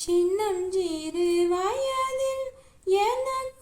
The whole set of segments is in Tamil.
சின்னஞ்சிறு வயதில் எனக்கு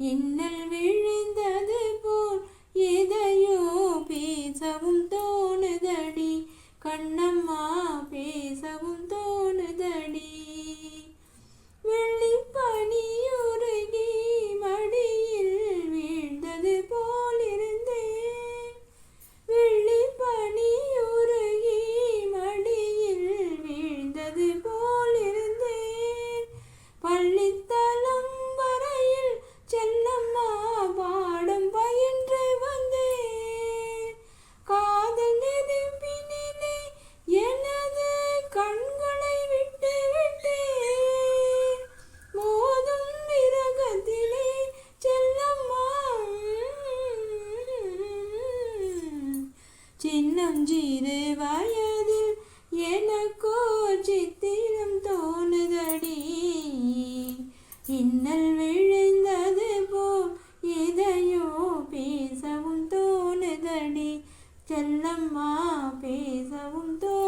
இன்னல் விழுந்தது போல் எதையோ பேசவும் தோ நஞ்சிறு வயதில் எனக்கோ சித்திரம் தோணுதடி. இன்னல் விழுந்தது போல் எதையோ பேசவும் தோணுதடி. செல்லம்மா பேசவும் தோ